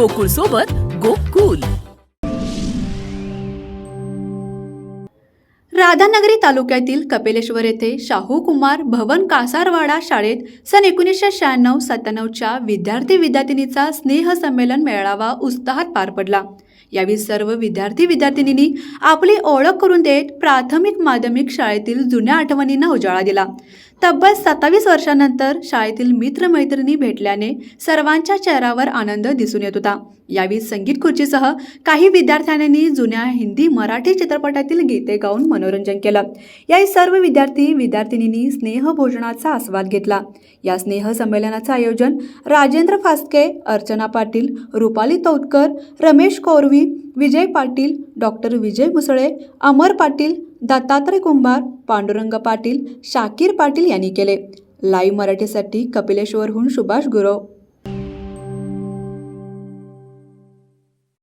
गोकुळ सोबत गोकुल. राधानगरी तालुक्यातील कपिलेश्वर येथे शाहू कुमार भवन कासारवाडा शाळेत सन एकोणीसशे शहाण्णव सत्त्याण्णवच्या विद्यार्थी विद्यार्थिनीचा स्नेह संमेलन मेळावा उत्साहात पार पडला. यावेळी सर्व विद्यार्थी विद्यार्थिनींनी आपली ओळख करून देत प्राथमिक माध्यमिक शाळेतील जुन्या आठवणींना उजाळा दिला. तब्बल सत्तावीस वर्षांनंतर शाळेतील मित्रमैत्रिणी भेटल्याने सर्वांच्या चेहऱ्यावर आनंद दिसून येत होता. यावेळी संगीत खुर्चीसह काही विद्यार्थ्यांनी जुन्या हिंदी मराठी चित्रपटातील गीते गाऊन मनोरंजन केलं. याही सर्व विद्यार्थी विद्यार्थिनींनी स्नेहभोजनाचा आस्वाद घेतला. या स्नेह संमेलनाचं आयोजन राजेंद्र फास्के अर्चना पाटील रुपाली तौतकर रमेश कोरवी विजय पाटील डॉक्टर विजय मुसळे अमर पाटील दत्तात्रय कुंभार पांडुरंग पाटील शाकीर पाटील यांनी केले. लाईव्ह मराठीसाठी कपिलेश्वरहून सुभाष गुरव.